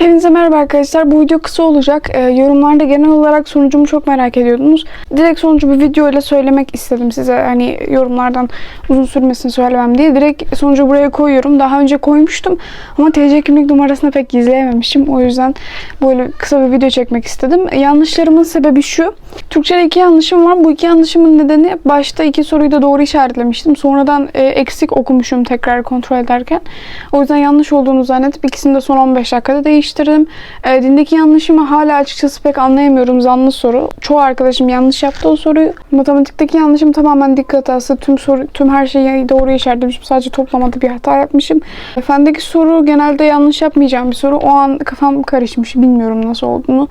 Hepinize merhaba arkadaşlar. Bu video kısa olacak. Ee, yorumlarda genel olarak sonucumu çok merak ediyordunuz. Direkt sonucu bir video ile söylemek istedim size. Hani yorumlardan uzun sürmesini söylemem diye. Direkt sonucu buraya koyuyorum. Daha önce koymuştum ama TC kimlik numarasını pek gizleyememişim. O yüzden böyle kısa bir video çekmek istedim. Yanlışlarımın sebebi şu. Türkçe'de iki yanlışım var. Bu iki yanlışımın nedeni başta iki soruyu da doğru işaretlemiştim. Sonradan e, eksik okumuşum tekrar kontrol ederken. O yüzden yanlış olduğunu zannedip ikisini de son 15 dakikada değiştirdim. E, dindeki yanlışımı hala açıkçası pek anlayamıyorum. Zanlı soru. Çoğu arkadaşım yanlış yaptı o soruyu. Matematikteki yanlışım tamamen dikkat hatası. Tüm soru, tüm her şeyi doğru işaretlemişim. Sadece toplamada bir hata yapmışım. E, Fendeki soru genelde yanlış yapmayacağım bir soru. O an kafam karışmış. Bilmiyorum nasıl olduğunu.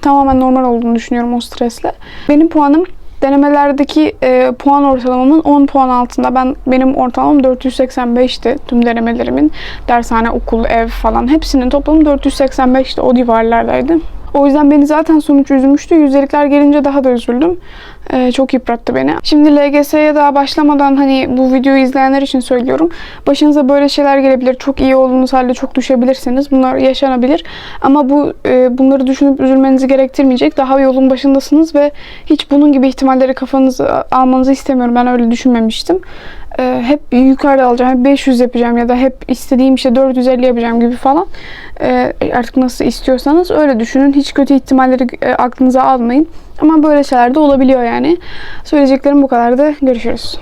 Tamamen normal olduğunu düşünüyorum o stresle. Benim puanım denemelerdeki e, puan ortalamamın 10 puan altında. Ben benim ortalamam 485'ti tüm denemelerimin. Dershane, okul, ev falan hepsinin toplamı 485'ti. O civarlardaydı. O yüzden beni zaten sonuç üzmüştü. Yüzdelikler gelince daha da üzüldüm. Ee, çok yıprattı beni. Şimdi LGS'ye daha başlamadan hani bu videoyu izleyenler için söylüyorum. Başınıza böyle şeyler gelebilir. Çok iyi olduğunuz halde çok düşebilirsiniz. Bunlar yaşanabilir. Ama bu e, bunları düşünüp üzülmenizi gerektirmeyecek. Daha yolun başındasınız ve hiç bunun gibi ihtimalleri kafanıza almanızı istemiyorum. Ben öyle düşünmemiştim. Ee, hep yukarıda alacağım, hep 500 yapacağım ya da hep istediğim işte 450 yapacağım gibi falan. Ee, artık nasıl istiyorsanız öyle düşünün. Hiç kötü ihtimalleri e, aklınıza almayın. Ama böyle şeyler de olabiliyor yani. Söyleyeceklerim bu kadardı. Görüşürüz.